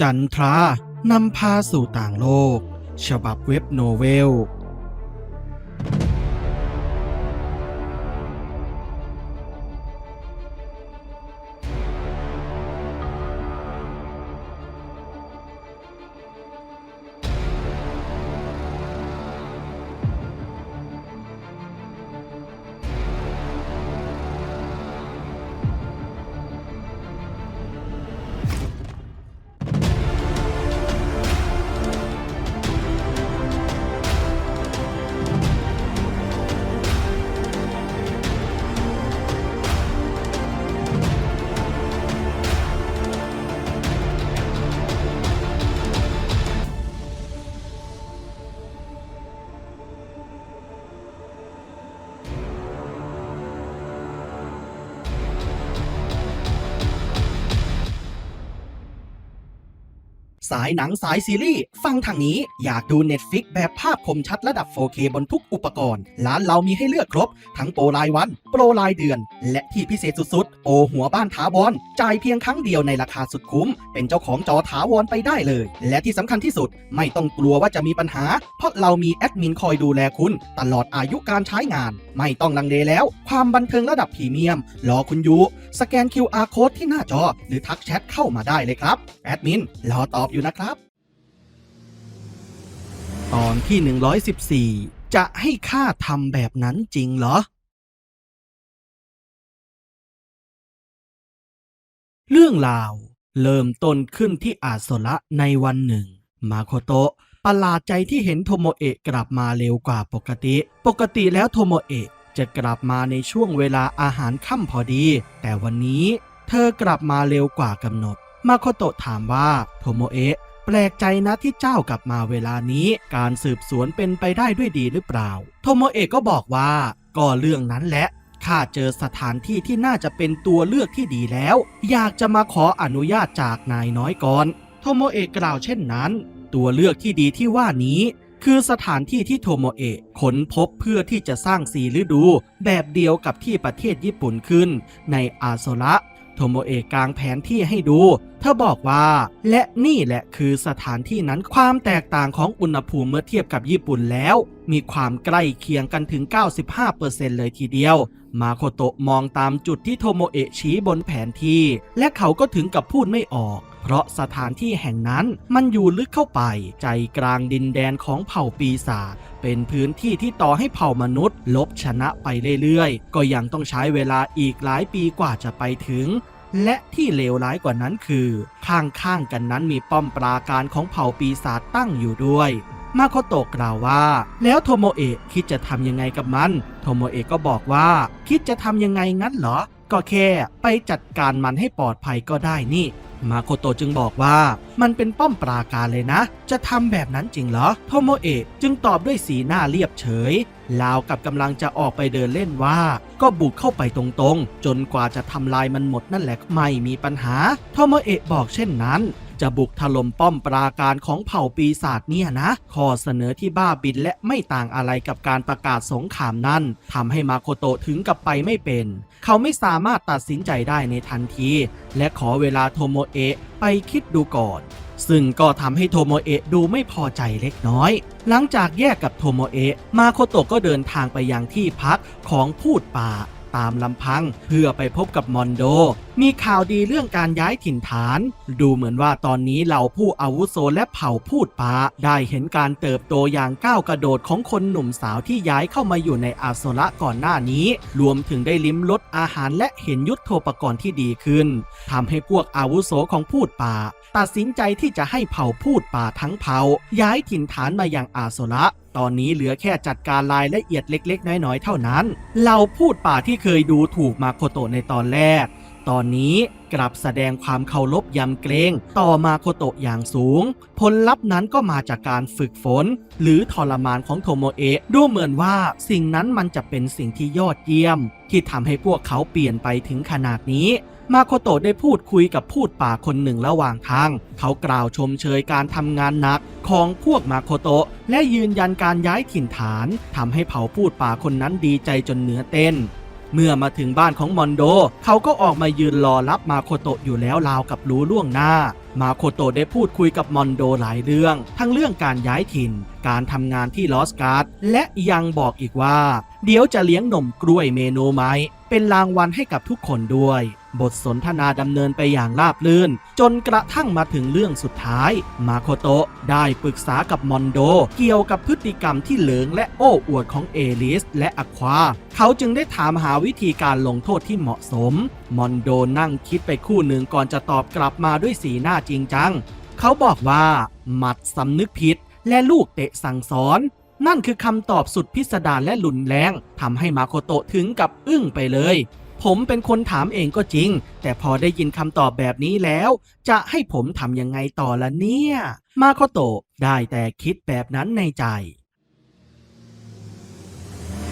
จันทรานำพาสู่ต่างโลก ฉบับเว็บโนเวล สายหนังสายซีรีส์ฟังทางนี้อยากดู Netflix แบบภาพคมชัดระดับ 4K บนทุกอุปกรณ์ ร้านเรามีให้เลือกครบ ทั้งโปรรายวัน โปรรายเดือน และที่พิเศษสุดๆ โอหัวบ้านถาวรจ่ายเพียงครั้งเดียวในราคาสุดคุ้ม เป็นเจ้าของจอถาวรไปได้เลย และที่สำคัญที่สุดไม่ต้องกลัวว่าจะมีปัญหา เพราะเรามีแอดมินคอยดูแลคุณ ตลอดอายุการใช้งาน ไม่ต้องลังเลแล้ว ความบันเทิงระดับพรีเมียมรอคุณอยู่สแกน QR code ที่หน้าจอ หรือทักแชทเข้ามาได้เลยครับแอดมินรอตอบอยู่นะครับ ตอนที่ 114 จะให้ข้าทำแบบนั้นจริงเหรอ เรื่องราวเริ่มต้นขึ้นที่อาสระในวันหนึ่ง มาโคโตะประหลาดใจที่เห็นโทโมเอะกลับมาเร็วกว่าปกติ ปกติแล้วโทโมเอะจะกลับมาในช่วงเวลาอาหารค่ำพอดี แต่วันนี้เธอกลับมาเร็วกว่ากำหนด มาโคโตะถามว่าโทโมเอะแปลกใจนะที่เจ้ากลับมาเวลานี้การสืบสวนเป็นไปได้ด้วยดีหรือเปล่า โทโมเอะก็บอกว่าก็เรื่องนั้นแหละข้าเจอสถานที่ที่น่าจะเป็นตัวเลือกที่ดีแล้ว อยากจะมาขออนุญาตจากนายน้อยก่อน โทโมเอะกล่าวเช่นนั้น ตัวเลือกที่ดีที่ว่านี้ คือสถานที่ที่โทโมเอะค้นพบเพื่อที่จะสร้างสีฤดู แบบเดียวกับที่ประเทศญี่ปุ่นขึ้น ในอาโซระ โทโมเอะกางแผนที่ให้ดู เธอบอกว่า และนี่แหละคือสถานที่นั้นความแตกต่างของอุณหภูมิเมื่อเทียบกับญี่ปุ่นแล้ว มีความใกล้เคียงกันถึง 95%เลยทีเดียว มาโคโตะมองตามจุดที่โทโมเอะชี้บนแผนที่ และเขาก็ถึงกับพูดไม่ออก เพราะสถานที่แห่งนั้นมันอยู่ลึกเข้าไป ใจกลางดินแดนของเผ่าปีศาจเป็นพื้นที่ที่ต่อให้เผ่ามนุษย์ ลบชนะไปเรื่อยๆ ก็ยังต้องใช้เวลาอีกหลายปีกว่าจะไปถึงและที่เลวร้ายกว่านั้นคือ ข้างๆกันนั้นมีป้อมปราการของเผ่าปีศาจตั้งอยู่ด้วย มาโคโตะกล่าวว่า แล้วโทโมเอะคิดจะทำยังไงกับมัน โทโมเอะก็บอกว่า คิดจะทำยังไงงั้นเหรอ ก็แค่ไปจัดการมันให้ปลอดภัยก็ได้นี่ มาโคโตจึงบอกว่า มันเป็นป้อมปราการเลยนะ จะทำแบบนั้นจริงเหรอโทโมเอะจึงตอบด้วยสีหน้าเรียบเฉยลาวกับกำลังจะออกไปเดินเล่นว่า ก็บุกเข้าไปตรงๆ จนกว่าจะทำลายมันหมดนั่นแหละไม่มีปัญหาโทโมเอะบอกเช่นนั้น จะบุกถล่มป้อมปราการของเผ่าปีศาจเนี่ยนะข้อเสนอที่บ้าบินและไม่ต่างอะไรกับการประกาศสงครามนั้นทำให้มาโคโตะถึงกับไปไม่เป็น เขาไม่สามารถตัดสินใจได้ในทันที และขอเวลาโทโมเอะไปคิดดูก่อนซึ่งก็ทำให้โทโมเอะดูไม่พอใจเล็กน้อย หลังจากแยกกับโทโมเอะมาโคโตะก็เดินทางไปยังที่พักของพูดป่าตามลำพังเพื่อไปพบกับมอนโด มีข่าวดีเรื่องการย้ายถิ่นฐาน ดูเหมือนว่าตอนนี้เหล่าผู้อาวุโสและเผ่าพูดปาได้เห็นการเติบโตอย่างก้าวกระโดดของคนหนุ่มสาวที่ย้ายเข้ามาอยู่ในอาโซระก่อนหน้านี้ รวมถึงได้ลิ้มรสอาหารและเห็นยุทธโธปกรณ์ที่ดีขึ้นทำให้พวกอาวุโสของพูดปาตัดสินใจที่จะให้เผ่าพูดป่าทั้งเผ่า ย้ายถิ่นฐานมาอยังอาโซระตอนนี้เหลือแค่จัดการรายละเอียดเล็ก ๆ น้อย ๆ เท่านั้น เราพูดป่าที่เคยดูถูกมาโคโตในตอนแรก ตอนนี้กลับแสดงความเคารพยำเกรงต่อมาโคโตะอย่างสูง ผลลัพธ์นั้นก็มาจากการฝึกฝน หรือทรมานของโทโมเอะดูเหมือนว่าสิ่งนั้นมันจะเป็นสิ่งที่ยอดเยี่ยม ที่ทำให้พวกเขาเปลี่ยนไปถึงขนาดนี้มาโคโตะได้พูดคุยกับพูดป่าคนหนึ่งระหว่างทาง เขากล่าวชมเชยการทำงานหนักของพวกมาโคโตะและยืนยันการย้ายถิ่นฐานทำให้เผ่าพูดป่าคนนั้นดีใจจนเหนือเต้น เมื่อมาถึงบ้านของมอนโด เขาก็ออกมายืนรอรับมาโคโตะอยู่แล้วราวกับรู้ล่วงหน้า มาโคโตะได้พูดคุยกับมอนโดหลายเรื่อง ทั้งเรื่องการย้ายถิ่น การทำงานที่ลอสการ์ดและยังบอกอีกว่า เดี๋ยวจะเลี้ยงนมกล้วยเมนูไม้ เป็นรางวัลให้กับทุกคนด้วย บทสนทนาดำเนินไปอย่างราบรื่น จนกระทั่งมาถึงเรื่องสุดท้าย มาโคโตะได้ปรึกษากับมอนโด เกี่ยวกับพฤติกรรมที่เหลิงและโอ้อวดของเอลิสและอควา เขาจึงได้ถามหาวิธีการลงโทษที่เหมาะสม มอนโดนั่งคิดไปคู่หนึ่งก่อนจะตอบกลับมาด้วยสีหน้าจริงจัง เขาบอกว่า หมัดสำนึกผิดและลูกเตะสั่งสอน นั่นคือคำตอบสุดพิสดารและรุนแรงทำให้มาโคโตะถึงกับอึ้งไปเลย ผมเป็นคนถามเองก็จริง แต่พอได้ยินคำตอบแบบนี้แล้ว จะให้ผมทำยังไงต่อละเนี่ย มาโคโตะได้แต่คิดแบบนั้นในใจ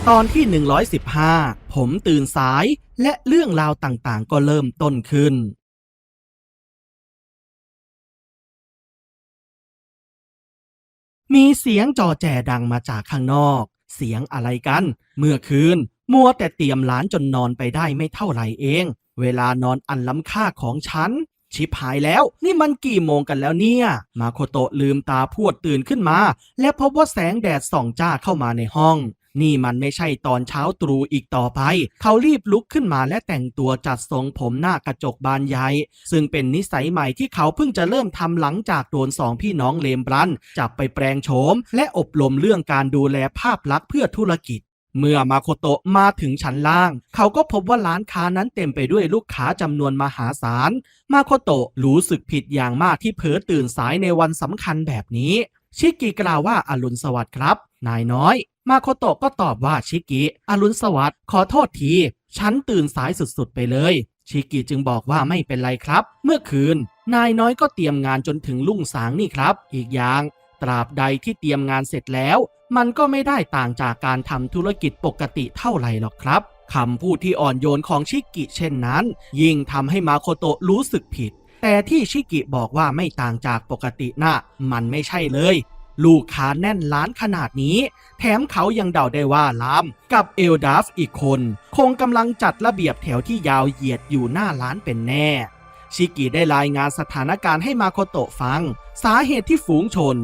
ตอนที่ 115 ผมตื่นสายและเรื่องราวต่างๆ ก็เริ่มต้นขึ้น มีเสียงจอแจดังมาจากข้างนอก เสียงอะไรกัน เมื่อคืน มัวแต่เตรียมหลานจนนอนไปได้ไม่เท่าไหร่เอง เวลานอนอันล้ำค่าของฉัน ชิบหายแล้ว นี่มันกี่โมงกันแล้วเนี่ย มาโคโตะลืมตาพรวดตื่นขึ้นมา และพบว่าแสงแดดส่องจ้าเข้ามาในห้อง นี่มันไม่ใช่ตอนเช้าตรู่อีกต่อไป เขารีบลุกขึ้นมาและแต่งตัวจัดทรงผมหน้ากระจกบานใหญ่ ซึ่งเป็นนิสัยใหม่ที่เขาเพิ่งจะเริ่มทำหลังจากโดนสองพี่น้องเลมบรันจับไปแปลงโฉม และอบรมเรื่องการดูแลภาพลักษณ์เพื่อธุรกิจเมื่อมาโคโตะมาถึงชั้นล่าง เขาก็พบว่าร้านค้านั้นเต็มไปด้วยลูกค้าจำนวนมหาศาล มาโคโตะรู้สึกผิดอย่างมากที่เผลอตื่นสายในวันสำคัญแบบนี้ ชิกิกล่าวว่าอรุณสวัสดิ์ครับ นายน้อย มาโคโตะก็ตอบว่าชิกิอรุณสวัสดิ์ขอโทษที ฉันตื่นสายสุดๆไปเลย ชิกิจึงบอกว่าไม่เป็นไรครับ เมื่อคืน นายน้อยก็เตรียมงานจนถึงลุ่งสางนี่ครับ อีกอย่าง ตราบใดที่เตรียมงานเสร็จแล้ว มันก็ไม่ได้ต่างจากการทำธุรกิจปกติเท่าไหร่หรอกครับคำพูดที่อ่อนโยนของชิกิเช่นนั้น ยิ่งทำให้มาโคโตะรู้สึกผิด แต่ที่ชิกิบอกว่าไม่ต่างจากปกติน่ะมันไม่ใช่เลย ลูกค้าแน่นร้านขนาดนี้ แถมเขายังเดาได้ว่าลาม กับเอลดาฟอีกคน คงกำลังจัดระเบียบแถวที่ยาวเหยียดอยู่หน้าร้านเป็นแน่ ชิกิได้รายงานสถานการณ์ให้มาโคโตะฟัง สาเหตุที่ฝูงชน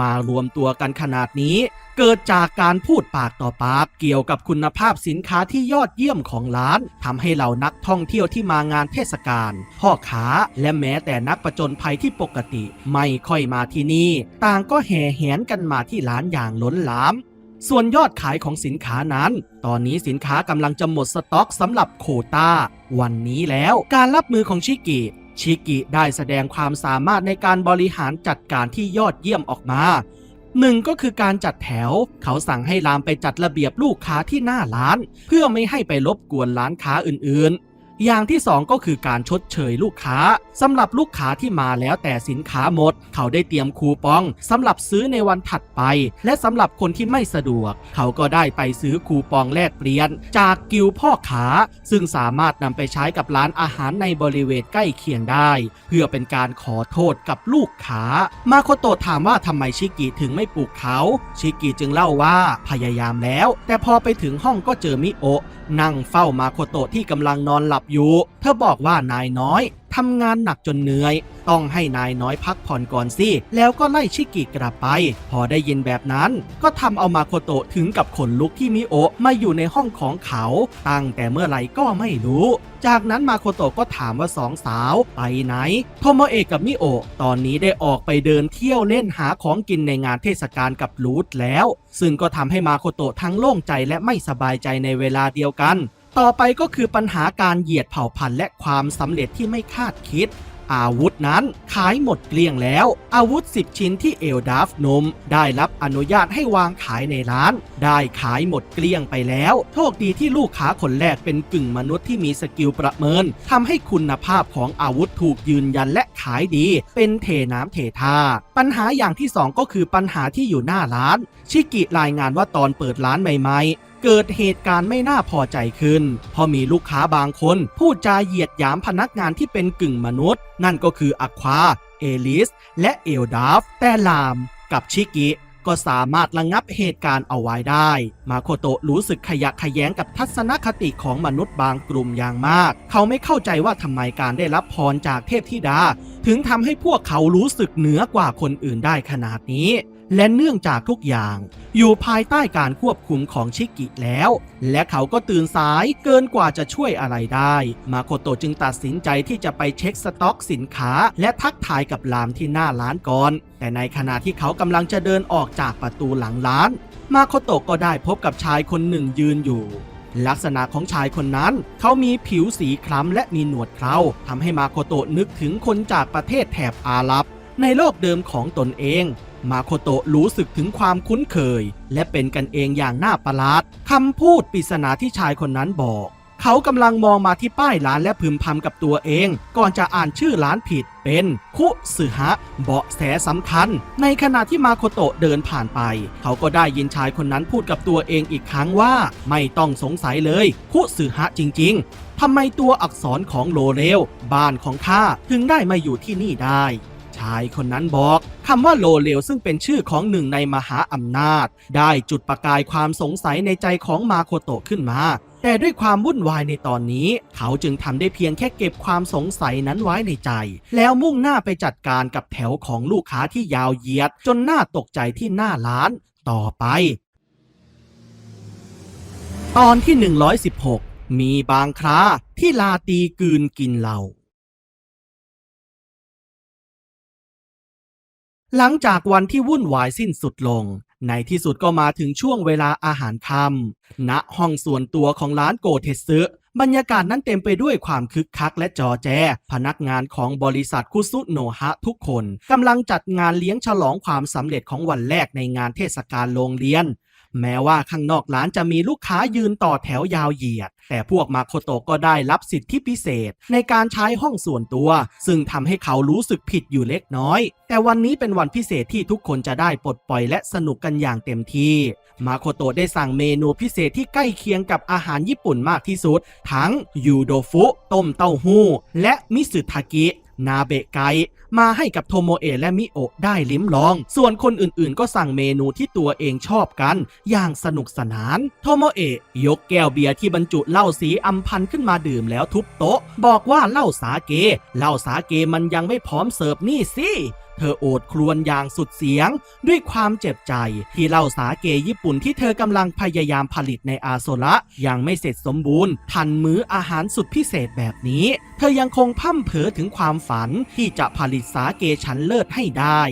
มารวมตัวกันขนาดนี้ เกิดจากการพูดปากต่อปากเกี่ยวกับคุณภาพสินค้าที่ยอดเยี่ยมของร้านทำให้เหล่านักท่องเที่ยวที่มางานเทศกาลพ่อค้าและแม้แต่นักประจนภัยที่ปกติ ไม่ค่อยมาที่นี่ ต่างก็แห่แหนกันมาที่ร้านอย่างล้นหลามส่วนยอดขายของสินค้านั้น ตอนนี้สินค้ากำลังจะหมดสต็อกสำหรับโคตาวันนี้แล้วการรับมือของชิกิ ชิกิได้แสดงความสามารถในการบริหารจัดการที่ยอดเยี่ยมออกมาหนึ่งก็คือการจัดแถว เขาสั่งให้ลามไปจัดระเบียบลูกค้าที่หน้าร้าน เพื่อไม่ให้ไปรบกวนร้านค้าอื่นๆ อย่างที่สองก็คือการชดเชยลูกค้าสำหรับลูกค้าที่มาแล้วแต่สินค้าหมด เขาได้เตรียมคูปองสำหรับซื้อในวันถัดไป และสำหรับคนที่ไม่สะดวก เขาก็ได้ไปซื้อคูปองแลกเปลี่ยน จากกิวพ่อค้าซึ่งสามารถนำไปใช้กับร้านอาหารในบริเวณใกล้เคียงได้ เพื่อเป็นการขอโทษกับลูกค้า มาโคโตะถามว่าทำไมชิกิถึงไม่ปลุกเขา ชิกิจึงเล่าว่าพยายามแล้ว แต่พอไปถึงห้องก็เจอมิโอะนั่งเฝ้ามาโคโตะที่กำลังนอนหลับอยู่ เธอบอกว่านายน้อยทำงานหนักจนเหนื่อย ต้องให้นายน้อยพักผ่อนก่อนสิ แล้วก็ไล่ชิกิกลับไป พอได้ยินแบบนั้น ก็ทำเอามาโคโตะถึงกับขนลุกที่มิโอะมาอยู่ในห้องของเขา ตั้งแต่เมื่อไหร่ก็ไม่รู้ จากนั้นมาโคโตะก็ถามว่าสองสาวไปไหน โทโมเอะกับมิโอะตอนนี้ได้ออกไปเดินเที่ยวเล่นหาของกินในงานเทศกาลกับลูดแล้ว ซึ่งก็ทำให้มาโคโตะทั้งโล่งใจและไม่สบายใจในเวลาเดียวกัน ต่อไปก็คือปัญหาการเหยียดเผ่าพันธุ์และความสำเร็จที่ไม่คาดคิด อาวุธนั้นขายหมดเกลี้ยงแล้ว อาวุธ 10 ชิ้นที่เอลดาฟนม ได้รับอนุญาตให้วางขายในร้าน ได้ขายหมดเกลี้ยงไปแล้ว โชคดีที่ลูกค้าคนแรกเป็นกึ่งมนุษย์ที่มีสกิลประเมินทำให้คุณภาพของอาวุธถูกยืนยันและขายดี เป็นเทน้ำเทท่าปัญหาอย่างที่สองก็คือปัญหาที่อยู่หน้าร้าน ชิกิรายงานว่าตอนเปิดร้านใหม่ๆ เกิดเหตุการณ์ไม่น่าพอใจขึ้นเพราะมีลูกค้าบางคน พูดจาเหยียดหยามพนักงานที่เป็นกึ่งมนุษย์ นั่นก็คืออควา เอลิส และเอลดาฟ แต่ลาม กับชิกิก็สามารถระงับเหตุการณ์เอาไว้ได้ มาโคโตะรู้สึกขยะแขยงกับทัศนคติของมนุษย์บางกลุ่มอย่างมาก เขาไม่เข้าใจว่าทำไมการได้รับพรจากเทพธิดา ถึงทำให้พวกเขารู้สึกเหนือกว่าคนอื่นได้ขนาดนี้ และเนื่องจากทุกอย่าง อยู่ภายใต้การควบคุมของชิกิแล้ว และเขาก็ตื่นสายเกินกว่าจะช่วยอะไรได้ มาโคโตจึงตัดสินใจที่จะไปเช็คสต็อกสินค้า และทักทายกับลามที่หน้าร้านก่อน แต่ในขณะที่เขากำลังจะเดินออกจากประตูหลังร้าน มาโคโตก็ได้พบกับชายคนหนึ่งยืนอยู่ลักษณะของชายคนนั้น เขามีผิวสีคล้ำและมีหนวดเคราทำให้มาโคโตะนึกถึงคนจากประเทศแถบอาหรับ ในโลกเดิมของตนเอง มาโคโตะรู้สึกถึงความคุ้นเคย และเป็นกันเองอย่างน่าประหลาดคำพูดปริศนาที่ชายคนนั้นบอก เขากำลังมองมาที่ป้ายร้านและพึมพำกับตัวเอง ก่อนจะอ่านชื่อร้านผิดเป็นคุสึฮะเบาะแสสำคัญ ในขณะที่มาโคโตะเดินผ่านไป เขาก็ได้ยินชายคนนั้นพูดกับตัวเองอีกครั้งว่า ไม่ต้องสงสัยเลย คุสึฮะจริง ๆทำไมตัวอักษรของโลเรลบ้านของข้าถึงได้มาอยู่ที่นี่ได้ายคนนั้นบอกคำว่าโลเลวซึ่งเป็นชื่อของหนึ่งในมหาอำนาจ ได้จุดประกายความสงสัยในใจของมาโคโตะขึ้นมา แต่ด้วยความวุ่นวายในตอนนี้ เขาจึงทำได้เพียงแค่เก็บความสงสัยนั้นไว้ในใจ แล้วมุ่งหน้าไปจัดการกับแถวของลูกค้าที่ยาวเหยียด จนหน่าตกใจที่หน้าร้าน ต่อไป ตอนที่ 116 มีบางคราที่ลาตีกืนกินเหล้า หลังจากวันที่วุ่นวายสิ้นสุดลง ในที่สุดก็มาถึงช่วงเวลาอาหารค่ำณห้องส่วนตัวของร้านโกเทซึบรรยากาศนั้นเต็มไปด้วยความคึกคักและจอแจ พนักงานของบริษัทคุซุโนฮะทุกคนกำลังจัดงานเลี้ยงฉลองความสำเร็จของวันแรกในงานเทศกาลโรงเรียน แม้ว่าข้างนอกร้านจะมีลูกค้ายืนต่อแถวยาวเหยียด แต่พวกมาโคโตก็ได้รับสิทธิพิเศษ ในการใช้ห้องส่วนตัว ซึ่งทำให้เขารู้สึกผิดอยู่เล็กน้อย แต่วันนี้เป็นวันพิเศษที่ทุกคนจะได้ปลดปล่อยและสนุกกันอย่างเต็มที่มาโคโตะได้สั่งเมนูพิเศษที่ใกล้เคียงกับอาหารญี่ปุ่นมากที่สุด ทั้งยูโดฟุ ต้มเต้าหู้ และมิสึทากิ นาเบะไกมาให้กับโทโมเอะและมิโอะได้ลิ้มลอง ส่วนคนอื่นๆ ก็สั่งเมนูที่ตัวเองชอบกัน อย่างสนุกสนาน โทโมเอะยกแก้วเบียร์ที่บรรจุเหล้าสีอัมพันขึ้นมาดื่มแล้วทุบโต๊ะ บอกว่าเหล้าสาเกเหล้าสาเกมันยังไม่พร้อมเสิร์ฟนี่สิเธอโอดครวญอย่างสุดเสียง ด้วยความเจ็บใจที่เหล้าสาเกญี่ปุ่นที่เธอกำลังพยายามผลิตในอาโซระยังไม่เสร็จสมบูรณ์ ทันมื้ออาหารสุดพิเศษแบบนี้ เธอยังคงพร่ำเผอถึงความฝันที่จะผลิตสาเกชั้นเลิศให้ได้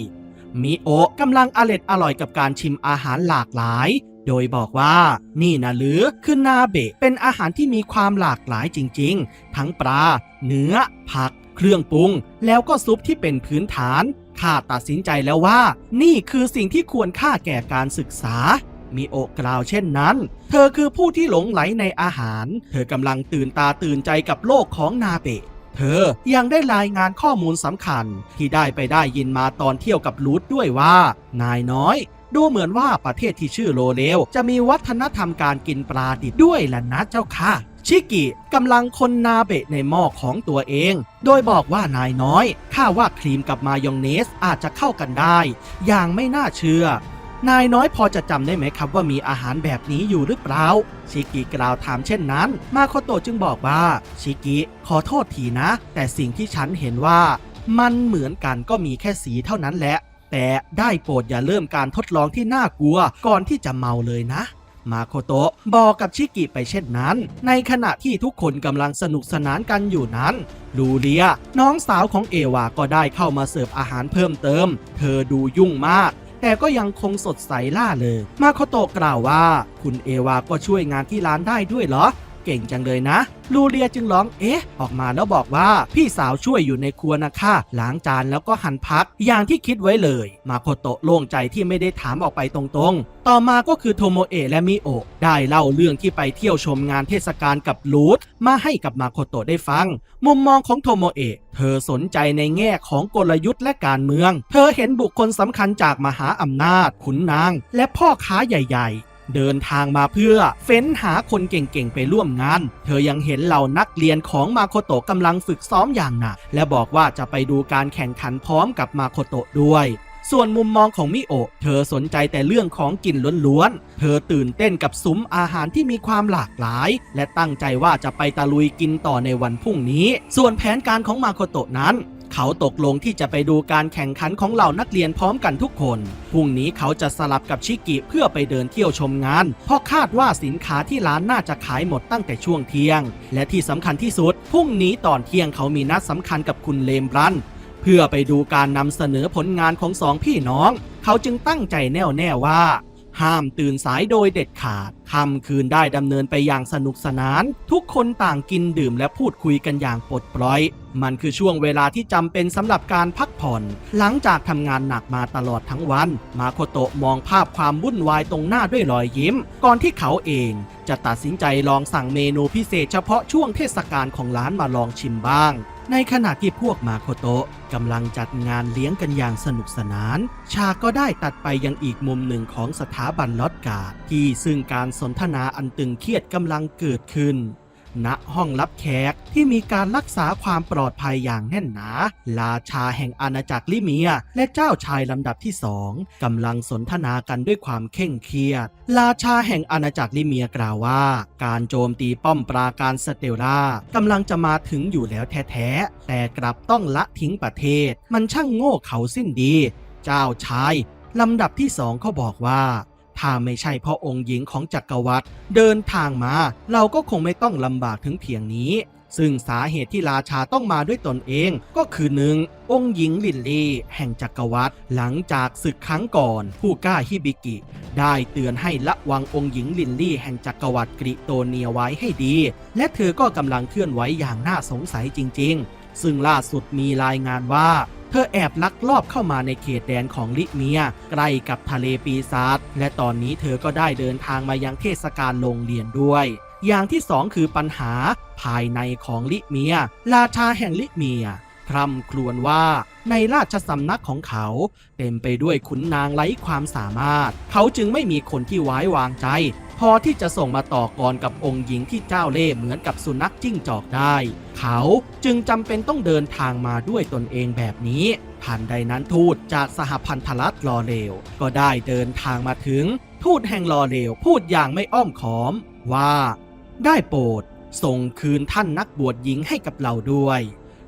มิโอะกำลังอร็ดอร่อยกับการชิมอาหารหลากหลาย โดยบอกว่า นี่นะหรือคือนาเบะเป็นอาหารที่มีความหลากหลายจริง ๆ ทั้งปลา เนื้อ ผัก เครื่องปรุง แล้วก็ซุปที่เป็นพื้นฐาน ข้าตัดสินใจแล้วว่า นี่คือสิ่งที่ควรค่าแก่การศึกษา มีโอกล่าวเช่นนั้น เธอคือผู้ที่หลงไหลในอาหาร เธอกำลังตื่นตาตื่นใจกับโลกของนาเบะเธอยังได้รายงานข้อมูลสำคัญ ที่ได้ไปได้ยินมาตอนเที่ยวกับลูดด้วยว่า นายน้อย ดูเหมือนว่าประเทศที่ชื่อโลเลวจะมีวัฒนธรรมการกินปลาดิบด้วยล่ะนะเจ้าค่ะ ชิกิกำลังคนนาเบะในหม้อของตัวเอง โดยบอกว่านายน้อยข้าว่าครีมกับมายองเนสอาจจะเข้ากันได้ อย่างไม่น่าเชื่อ นายน้อยพอจะจำได้ไหมครับว่ามีอาหารแบบนี้อยู่หรือเปล่า ชิกิกล่าวถามเช่นนั้น มาโคโตจึงบอกว่า ชิกิขอโทษทีนะ แต่สิ่งที่ฉันเห็นว่า มันเหมือนกันก็มีแค่สีเท่านั้นแหละ แต่ได้โปรดอย่าเริ่มการทดลองที่น่ากลัวก่อนที่จะเมาเลยนะ มาโคโตะบอกกับชิกิไปเช่นนั้น ในขณะที่ทุกคนกำลังสนุกสนานกันอยู่นั้น ลูเลีย น้องสาวของเอวาก็ได้เข้ามาเสิร์ฟอาหารเพิ่มเติม เธอดูยุ่งมาก แต่ก็ยังคงสดใสล่าเลย มาโคโตะกล่าวว่า คุณเอวาก็ช่วยงานที่ร้านได้ด้วยเหรอ เก่งจังเลยนะ ลูเลียจึงร้องเอ๊ะ ออกมาแล้วบอกว่าพี่สาวช่วยอยู่ในครัวนะคะล้างจานแล้วก็หั่นพัก อย่างที่คิดไว้เลย มาโคโตะโล่งใจที่ไม่ได้ถามออกไปตรงๆ ต่อมาก็คือโทโมเอะและมิโอะได้เล่าเรื่องที่ไปเที่ยวชมงานเทศกาลกับลูดมาให้กับมาโคโตะได้ฟัง มุมมองของโทโมเอะเธอสนใจในแง่ของกลยุทธ์และการเมือง เธอเห็นบุคคลสำคัญจากมหาอำนาจ ขุนนาง และพ่อค้าใหญ่ ๆ เดินทางมาเพื่อเฟ้นหาคนเก่งๆไปร่วมงาน เธอยังเห็นเหล่านักเรียนของมาโคโตะกำลังฝึกซ้อมอย่างหนักและบอกว่าจะไปดูการแข่งขันพร้อมกับมาโคโตะด้วยส่วนมุมมองของมิโอะเธอสนใจแต่เรื่องของกินล้วนๆ เธอตื่นเต้นกับซุ้มอาหารที่มีความหลากหลาย และตั้งใจว่าจะไปตะลุยกินต่อในวันพรุ่งนี้ ส่วนแผนการของมาโคโตะนั้น เขาตกลงที่จะไปดูการแข่งขันของเหล่านักเรียนพร้อมกันทุกคน พรุ่งนี้เขาจะสลับกับชิกิเพื่อไปเดินเที่ยวชมงาน เพราะคาดว่าสินค้าที่ร้านน่าจะขายหมดตั้งแต่ช่วงเที่ยง และที่สำคัญที่สุด พรุ่งนี้ตอนเที่ยงเขามีนัดสำคัญกับคุณเลมบรันเพื่อไปดูการนำเสนอผลงานของสองพี่น้อง เขาจึงตั้งใจแน่วแน่ว่า ห้ามตื่นสายโดยเด็ดขาดค่ำคืนได้ดำเนินไปอย่างสนุกสนาน ทุกคนต่างกินดื่มและพูดคุยกันอย่างปลดปล่อย มันคือช่วงเวลาที่จำเป็นสำหรับการพักผ่อน หลังจากทำงานหนักมาตลอดทั้งวัน มาโคโตะมองภาพความวุ่นวายตรงหน้าด้วยรอยยิ้ม ก่อนที่เขาเองจะตัดสินใจลองสั่งเมนูพิเศษเฉพาะช่วงเทศกาลของร้านมาลองชิมบ้าง ในขณะที่พวกมาโคโตะกำลังจัดงานเลี้ยงกันอย่างสนุกสนานฉากก็ได้ตัดไปยังอีกมุมหนึ่งของสถาบันลอดกาดที่ซึ่งการสนทนาอันตึงเครียดกำลังเกิดขึ้น ณห้องรับแขกที่มีการรักษาความปลอดภัยอย่างแน่นหนา ราชาแห่งอาณาจักรลิเมีย และเจ้าชายลำดับที่สองกำลังสนทนากันด้วยความเคร่งเครียด ราชาแห่งอาณาจักรลิเมียกล่าวว่า การโจมตีป้อมปราการสเตลล่ากำลังจะมาถึงอยู่แล้วแท้ๆ แต่กลับต้องละทิ้งประเทศ มันช่างโง่เขาสิ้นดี เจ้าชายลำดับที่สองเขาบอกว่า ถ้าไม่ใช่เพราะองค์หญิงของจักรวรรดิเดินทางมา เราก็คงไม่ต้องลำบากถึงเพียงนี้ ซึ่งสาเหตุที่ราชาต้องมาด้วยตนเองก็คือหนึ่งองค์หญิงลินลี่แห่งจักรวรรดิหลังจากศึกครั้งก่อน ผู้กล้าฮิบิกิ ได้เตือนให้ละวังองค์หญิงลินลี่แห่งจักรวรรดิกริโตเนียไว้ให้ดี และเธอก็กำลังเคลื่อนไหวอย่างน่าสงสัยจริง ๆ ซึ่งล่าสุดมีรายงานว่า เธอแอบลักลอบเข้ามาในเขตแดนของลิเมีย ใกล้กับทะเลปีศาจและตอนนี้เธอก็ได้เดินทางมายังเทศกาลโรงเรียนด้วยอย่างที่สองคือปัญหาภายในของลิเมีย ราชาแห่งลิเมียคร่ำครวญว่าในราชสำนักของเขา เต็มไปด้วยขุนนางไร้ความสามารถ เขาจึงไม่มีคนที่ไว้วางใจ พอที่จะส่งมาต่อกรกับองค์หญิงที่เจ้าเล่ห์เหมือนกับสุนัขจิ้งจอกได้ เขาจึงจำเป็นต้องเดินทางมาด้วยตนเองแบบนี้ทันใดนั้นทูตจากสหพันธรัฐลอเลว ก็ได้เดินทางมาถึง ทูตแห่งลอเลวพูดอย่างไม่อ้อมค้อมว่า ได้โปรดส่งคืนท่านนักบวชหญิงให้กับเราด้วย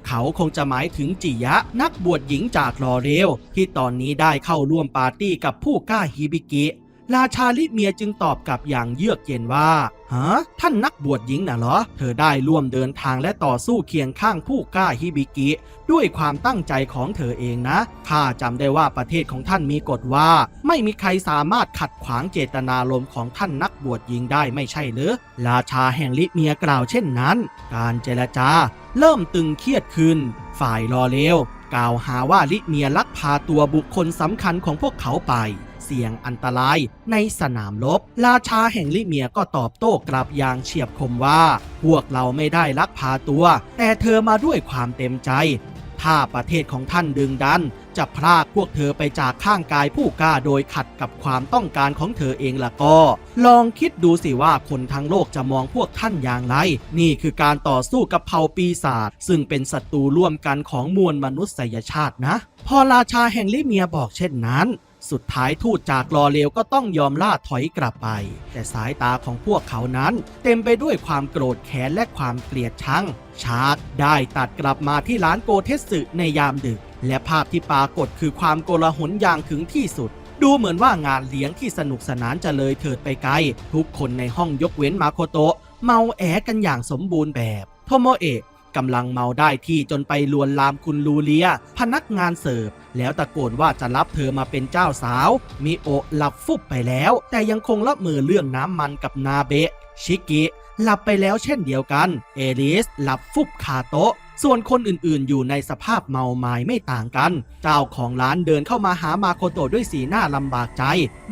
เขาคงจะหมายถึงจิยะนักบวชหญิงจากลอเรลที่ตอนนี้ได้เข้าร่วมปาร์ตี้กับผู้กล้าฮิบิกิ ราชาลิเมียจึงตอบกลับอย่างเยือกเย็นว่าฮะท่านนักบวชหญิงน่ะเหรอ เธอได้ร่วมเดินทางและต่อสู้เคียงข้างผู้กล้าฮิบิกิ ด้วยความตั้งใจของเธอเองนะข้าจำได้ว่าประเทศของท่านมีกฎว่า ไม่มีใครสามารถขัดขวางเจตนารมณ์ของท่านนักบวชหญิงได้ไม่ใช่หรือ ราชาแห่งลิเมียกล่าวเช่นนั้น การเจรจา เริ่มตึงเครียดขึ้น ฝ่ายรอเลวกล่าวหาว่าลิเมียลักพาตัวบุคคลสำคัญของพวกเขาไป เสี่ยงอันตรายในสนามรบ ราชาแห่งลิเมียก็ตอบโต้กลับอย่างเฉียบคมว่า พวกเราไม่ได้ลักพาตัว แต่เธอมาด้วยความเต็มใจ ถ้าประเทศของท่านดึงดัน จะพรากพวกเธอไปจากข้างกายผู้กล้าโดยขัดกับความต้องการของเธอเองละก็ ลองคิดดูสิว่าคนทั้งโลกจะมองพวกท่านอย่างไร นี่คือการต่อสู้กับเผ่าปีศาจซึ่งเป็นศัตรูร่วมกันของมวลมนุษยชาตินะ พอราชาแห่งลิเมียบอกเช่นนั้น สุดท้ายทูตจากรอเลวก็ต้องยอมล่าถอยกลับไป แต่สายตาของพวกเขานั้นเต็มไปด้วยความโกรธแค้นและความเกลียดชัง ชาร์กได้ตัดกลับมาที่ร้านโกเทสึในยามดึก และภาพที่ปรากฏคือความโกลาหลอย่างถึงที่สุด ดูเหมือนว่างานเลี้ยงที่สนุกสนานจะเลยเถิดไปไกล ทุกคนในห้องยกเว้นมาโคโตะเมาแอกันอย่างสมบูรณ์แบบ โทโมเอะ กำลังเมาได้ที่จนไปลวนลามคุณลูเลีย พนักงานเสิร์ฟ แล้วตะโกนว่าจะรับเธอมาเป็นเจ้าสาว มิโอะหลับฟุบไปแล้ว แต่ยังคงรับมือเรื่องน้ำมันกับนาเบะ ชิกิหลับไปแล้วเช่นเดียวกัน เอลิสหลับฟุบคาโต๊ะ ส่วนคนอื่นๆ อยู่ในสภาพเมาไม้ไม่ต่างกัน เจ้าของร้านเดินเข้ามาหามาโคโตะด้วยสีหน้าลำบากใจ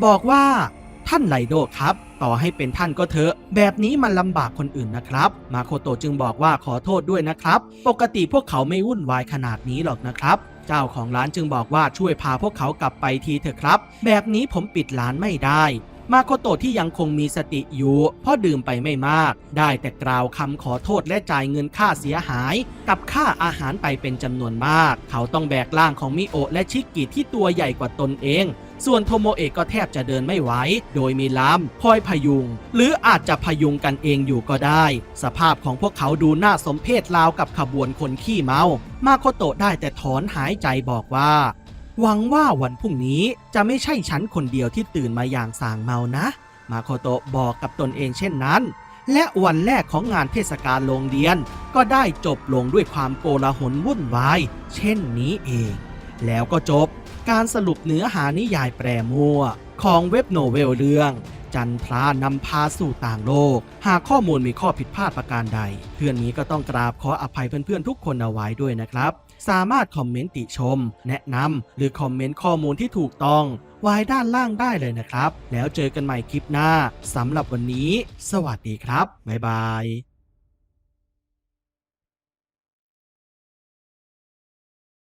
บอกว่า ท่านไลโดครับ ต่อให้เป็นท่านก็เถอะ แบบนี้มันลำบากคนอื่นนะครับ มาโคโตจึงบอกว่าขอโทษด้วยนะครับ ปกติพวกเขาไม่วุ่นวายขนาดนี้หรอกนะครับ เจ้าของร้านจึงบอกว่าช่วยพาพวกเขากลับไปทีเถอะครับ แบบนี้ผมปิดร้านไม่ได้ มาโคโตที่ยังคงมีสติอยู่เพราะดื่มไปไม่มาก ได้แต่กล่าวคำขอโทษและจ่ายเงินค่าเสียหาย กับค่าอาหารไปเป็นจำนวนมาก เขาต้องแบกร่างของมิโอะและชิกิที่ตัวใหญ่กว่าตนเอง ส่วนโทโมเอะก็แทบจะเดินไม่ไหว โดยมีลามคอยพยุง หรืออาจจะพยุงกันเองอยู่ก็ได้ สภาพของพวกเขาดูน่าสมเพชราวกับขบวนคนขี้เมา มาโคโตะได้แต่ถอนหายใจบอกว่าหวังว่าวันพรุ่งนี้จะไม่ใช่ฉันคนเดียวที่ตื่นมาอย่างสางเมานะ มาโคโตะบอกกับตนเองเช่นนั้น และวันแรกของงานเทศกาลโรงเรียน ก็ได้จบลงด้วยความโกลาหลวุ่นวาย เช่นนี้เอง แล้วก็จบ การสรุปเนื้อหานิยายแปรมั่ว ของเว็บโนเวลเรื่อง จันทรานำพาสู่ต่างโลก หากข้อมูลมีข้อผิดพลาดประการใด เพื่อนนี้ก็ต้องกราบขออภัยเพื่อนๆทุกคนเอาไว้ด้วยนะครับ สามารถคอมเมนต์ติชม แนะนำหรือคอมเมนต์ข้อมูลที่ถูกต้องไว้ด้านล่างได้เลยนะครับ แล้วเจอกันใหม่คลิปหน้าสำหรับวันนี้ สวัสดีครับบ๊ายบาย